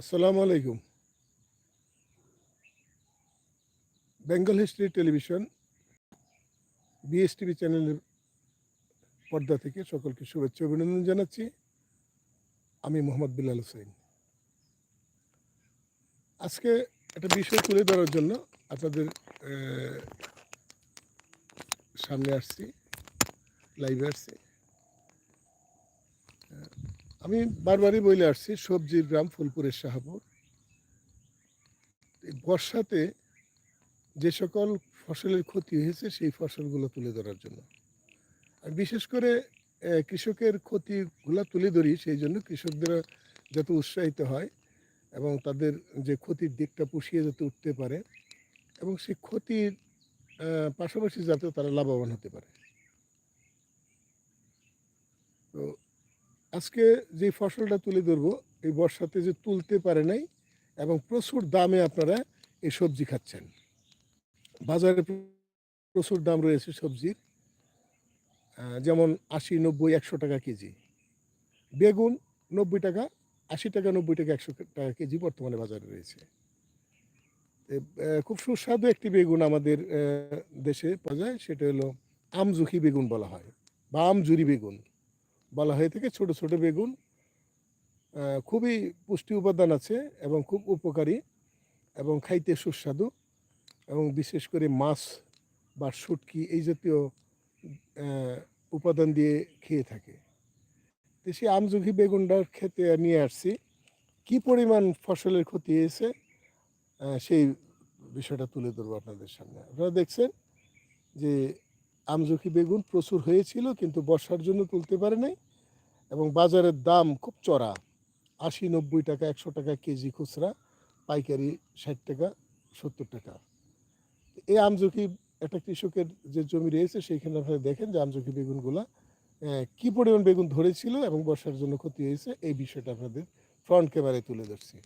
আসসালামু আলাইকুম। Bengal history television, বিএসটিভি চ্যানেলের পর্দা থেকে সকলকে শুভেচ্ছা অভিনন্দন জানাচ্ছি। আমি মোহাম্মদ বিল্লাল হোসেন। আজকে একটা বিষয় তুলে ধরার জন্য আপনাদের সামনে আসছি, লাইভে আসছি। আমি বারবারই বলে আসছি, সবজির গ্রাম ফুলপুরের শাহপুর। বর্ষাতে যে সকল ফসলের ক্ষতি হয়েছে, সেই ফসলগুলো তুলে ধরার জন্য। আর বিশেষ করে কৃষকের ক্ষতিগুলো তুলে ধরি, সেই জন্য কৃষকদের যাতে উৎসাহিত হয় এবং তাদের যে ক্ষতির দিকটা পুষিয়ে যাতে উঠতে পারে এবং সেই ক্ষতির পাশাপাশি যাতে তারা লাভবান হতে পারে। তো আজকে যে ফসলটা তুলে ধরবো, এই বর্ষাতে যে তুলতে পারে নাই এবং প্রচুর দামে আপনারা এই সবজি খাচ্ছেন। বাজারে প্রচুর দাম রয়েছে সবজির যেমন আশি, নব্বই, একশো টাকা কেজি। বেগুন নব্বই টাকা, আশি টাকা, নব্বই টাকা, একশো টাকা কেজি বর্তমানে বাজারে রয়েছে। খুব সুস্বাদু একটি বেগুন আমাদের দেশে পাওয়া যায়, সেটা হলো আমজুখি বেগুন বলা হয়, বা আমজুরি বেগুন। বলা হয়ে থাকে, ছোট ছোট বেগুন খুবই পুষ্টি উপাদান আছে এবং খুব উপকারী এবং খাইতে সুস্বাদু এবং বিশেষ করে মাছ বা শুটকি এই জাতীয় উপাদান দিয়ে খেয়ে থাকে। তো সেই আমজুঘি বেগুনটার খেতে নিয়ে আসছি। কি পরিমাণ ফসলের ক্ষতি হয়েছে সেই বিষয়টা তুলে ধরবো আপনাদের সামনে। আপনারা দেখছেন যে আমজুখি বেগুন প্রচুর হয়েছিল, কিন্তু বর্ষার জন্য তুলতে পারে নাই এবং বাজারের দাম খুব চড়া। আশি, নব্বই টাকা, একশো টাকা কেজি খুচরা, পাইকারি ষাট টাকা, সত্তর টাকা। এই আমজুখি একটা কৃষকের যে জমি রয়েছে, সেইখানে আপনারা দেখেন যে আমজুখি বেগুনগুলা কি পরিমাণ বেগুন ধরেছিল এবং বর্ষার জন্য ক্ষতি হয়েছে, এই বিষয়টা আপনাদের ফ্রন্ট ক্যামেরায় তুলে ধরছি।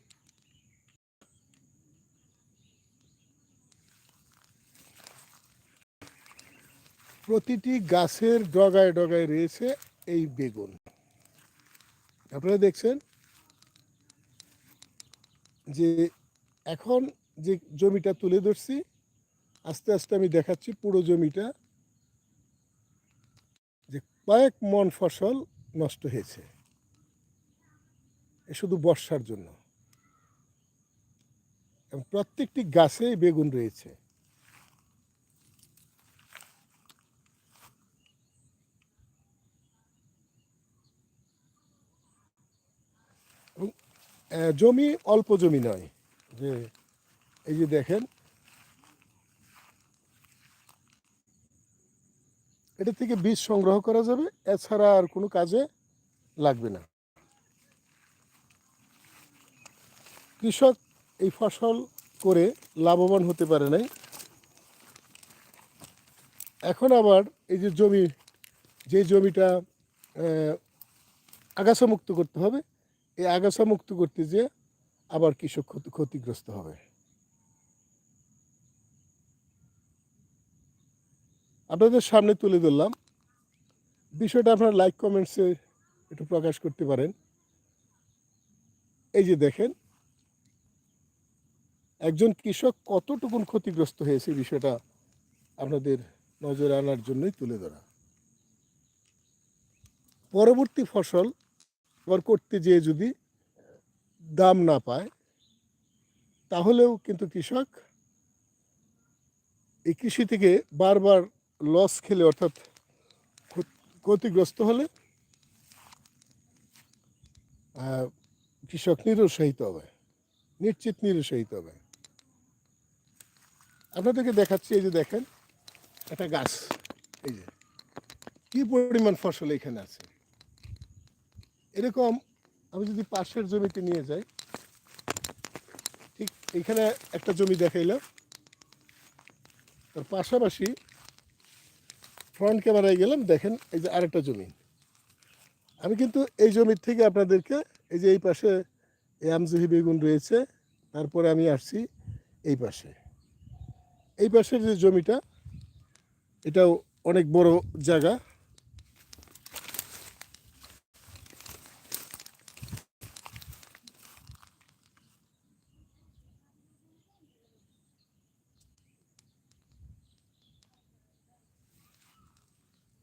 প্রতিটি গাছের ডগায় ডগায় রয়েছে এই বেগুন। আপনারা দেখছেন যে এখন যে জমিটা তুলে ধরছি, আস্তে আস্তে আমি দেখাচ্ছি পুরো জমিটা যে কয়েক মন ফসল নষ্ট হয়েছে। এ শুধু বর্ষার জন্য। এবং প্রত্যেকটি গাছে বেগুন রয়েছে। জমি অল্প জমি নয়। যে এই যে দেখেন। এটা থেকে বীজ সংগ্রহ করা যাবে এছাড়া আর কোনো কাজে লাগবে না। কৃষক এই ফসল করে লাভবান হতে পারে নাই। এখন আবার এই যে জমি যে জমিটা আহ, আগাছা মুক্ত করতে হবে এই আগাছা মুক্ত করতে যেয়ে আবার কৃষক ক্ষতিগ্রস্ত হবে। আপনাদের সামনে তুলে ধরলাম। বিষয়টা আপনারা লাইক কমেন্টসে একটু প্রকাশ করতে পারেন। এই যে দেখেন, একজন কৃষক কতটুকুন ক্ষতিগ্রস্ত হয়েছে বিষয়টা আপনাদের নজরে আনার জন্যই তুলে ধরা। পরবর্তী ফসল আবার করতে যেয়ে যদি দাম না পায়, তাহলেও কিন্তু কৃষক এই কৃষি থেকে বারবার লস খেলে অর্থাৎ ক্ষতিগ্রস্ত হলে কৃষক নিরুৎসাহিত হবে, নিশ্চিত নিরুৎসাহিত হবে। আপনাদেরকে দেখাচ্ছি, এই যে দেখেন, একটা গাছ, এই যে, কি পরিমাণ ফসল এখানে আছে? এরকম আমি যদি পাশের জমিতে নিয়ে যাই, ঠিক এখানে একটা জমি দেখাইলাম। তার পাশাপাশি ফ্রন্ট ক্যামেরায় গেলাম, দেখেন এই যে আরেকটা জমি। আমি কিন্তু এই জমির থেকে আপনাদেরকে এই যে এই পাশে এই আমজুহি বেগুন রয়েছে, তারপরে আমি আসছি এই পাশে। এই পাশের যে জমিটা, এটাও অনেক বড় জায়গা।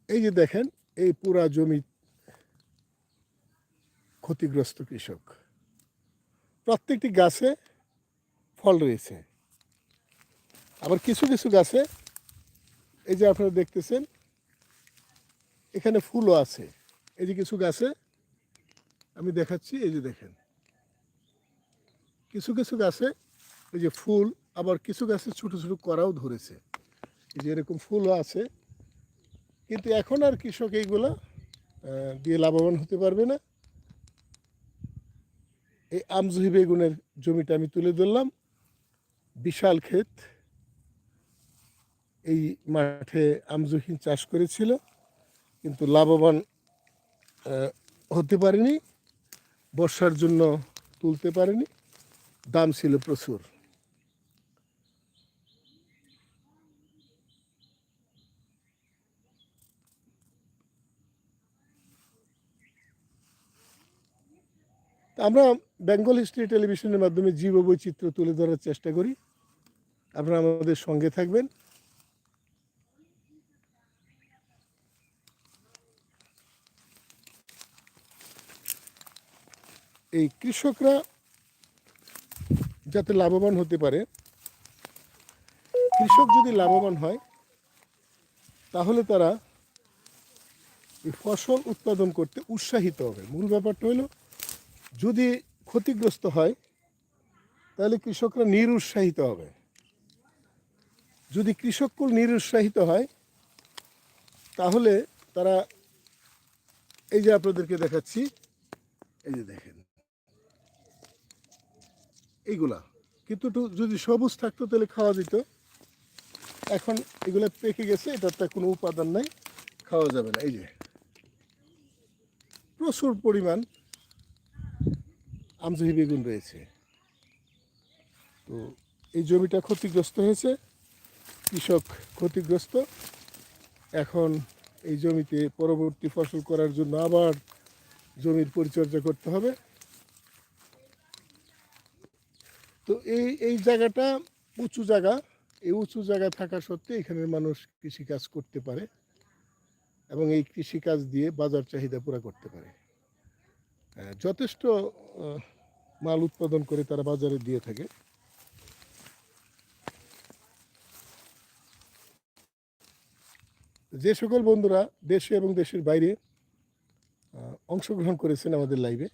এই যে দেখেন, এই পুরা জমি ক্ষতিগ্রস্ত কৃষক। প্রত্যেকটি গাছে ফল রয়েছে। আবার কিছু কিছু গাছে, এই যে আপনারা দেখতেছেন, এখানে ফুলও আছে। এই যে কিছু গাছে, আমি দেখাচ্ছি, এই যে দেখেন। কিছু কিছু গাছে এই যে ফুল, আবার কিছু গাছে ছোট ছোট করাও ধরেছে। এই যে এরকম ফুলও আছে। কিন্তু এখন আর কৃষক এইগুলা দিয়ে লাভবান হতে পারবে না। এই আমজুহি বেগুনের জমিটা আমি তুলে ধরলাম। বিশাল ক্ষেত। এই মাঠে আমজহি চাষ করেছিল, কিন্তু লাভবান হতে পারেনি। বর্ষার জন্য তুলতে পারেনি। দাম ছিল প্রচুর। তা আমরা বেঙ্গল হিস্ট্রি টেলিভিশনের মাধ্যমে জীব বৈচিত্র্য তুলে ধরার চেষ্টা করি। আপনারা আমাদের সঙ্গে থাকবেন। এই কৃষকরা যাতে লাভবান হতে পারে, কৃষক যদি লাভবান হয়, তাহলে তারা ফসল উৎপাদন করতে উৎসাহিত হবে। মূল ব্যাপারটা হলো যদি ক্ষতিগ্রস্ত হয়, তাহলে কৃষকরা নিরুৎসাহিত হবে। যদি কৃষককুল নিরুৎসাহিত হয়, তাহলে তারা এই যে আপনাদেরকে দেখাচ্ছি, এই যে দেখেন। এইগুলা। কিন্তু যদি সবুজ থাকতো, তাহলে খাওয়া যেত এখন এগুলা পেকে গেছে, এটাতে কোনো উপাদান নাই, খাওয়া যাবে না। এই যে। প্রচুর পরিমাণ আমজহি বেগুন রয়েছে। তো এই জমিটা ক্ষতিগ্রস্ত হয়েছে, কৃষক ক্ষতিগ্রস্ত। এখন এই জমিতে পরবর্তী ফসল করার জন্য আবার জমির পরিচর্যা করতে হবে। তো এই এই জায়গাটা উঁচু জায়গা, এই উঁচু জায়গা থাকা সত্ত্বে এখানের মানুষ কৃষিকাজ করতে পারে এবং এই কৃষিকাজ দিয়ে বাজার চাহিদা পুরা করতে পারে। যথেষ্ট মাল উৎপাদন করে তারা বাজারে দিয়ে থাকে। যে সকল বন্ধুরা দেশে এবং দেশের বাইরে অংশগ্রহণ করেছেন আমাদের লাইভে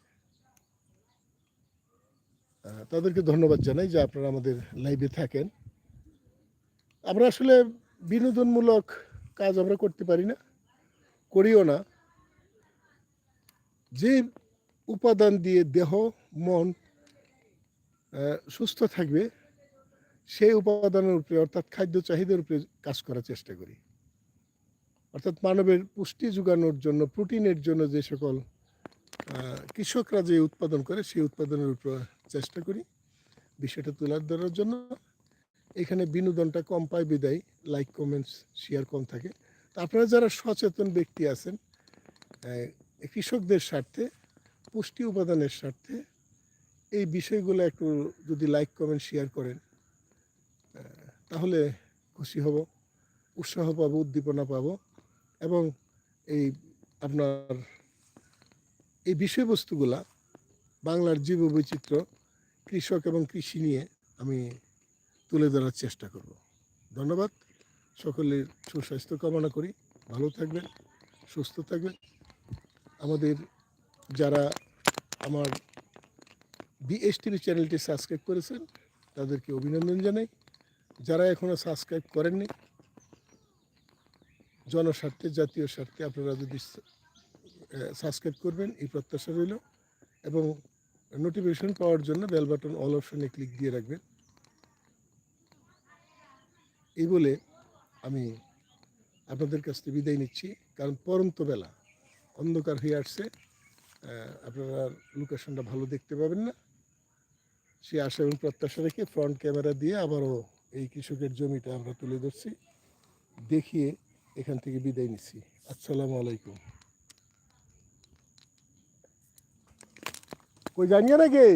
তাদেরকে ধন্যবাদ জানাই যে আপনারা আমাদের লাইভে থাকেন। আমরা আসলে বিনোদনমূলক কাজ আমরা করতে পারি না, করিও না। যে উপাদান দিয়ে দেহ, মন সুস্থ থাকবে, সেই উপাদানের উপরে, অর্থাৎ খাদ্য চাহিদার উপরে কাজ করার চেষ্টা করি। অর্থাৎ মানবের পুষ্টি যোগানোর জন্য, প্রোটিনের জন্য যে সকল কৃষকরা যে উৎপাদন করে, সেই উৎপাদনের উপর চেষ্টা করি। বিষয়টা তুলে ধরার জন্য। এখানে বিনোদনটা কম পায় বিদায়। লাইক কমেন্টস শেয়ার কম থাকে। তো আপনারা যারা সচেতন ব্যক্তি আছেন কৃষকদের স্বার্থে পুষ্টি উপাদানের স্বার্থে এই বিষয়গুলো একটু যদি লাইক কমেন্ট শেয়ার করেন তাহলে খুশি হব, উৎসাহ পাবো, উদ্দীপনা পাবো এবং এই আপনার এই বিষয়বস্তুগুলা বাংলার জীব বৈচিত্র্য কৃষক এবং কৃষি নিয়ে আমি তুলে ধরার চেষ্টা করব। ধন্যবাদ। সকলের সুস্বাস্থ্য কামনা করি। ভালো থাকবেন, সুস্থ থাকবেন। আমাদের যারা আমার বিএসটিভি চ্যানেলটি সাবস্ক্রাইব করেছেন, তাদেরকে অভিনন্দন জানাই। যারা এখনও সাবস্ক্রাইব করেননি, জনস্বার্থে, জাতীয় স্বার্থে আপনারা যদি সাবস্ক্রাইব করবেন, এই প্রত্যাশা রইল। এবং নোটিফিকেশন পাওয়ার জন্য বেল বাটন অল অপশনে ক্লিক দিয়ে রাখবেন। এই বলে আমি আপনাদের কাছ থেকে বিদায় নিচ্ছি। কারণ পরন্ত বেলা, অন্ধকার হয়ে আসছে। আপনারা লোকেশনটা ভালো দেখতে পাবেন না। সে আশা এবং প্রত্যাশা রেখে ফ্রন্ট ক্যামেরা দিয়ে আবারও এই কৃষকের জমিটা আমরা তুলে ধরছি। দেখিয়ে এখান থেকে বিদায় নিচ্ছি। আসসালামু আলাইকুম। কই জানিয়ে নাকি?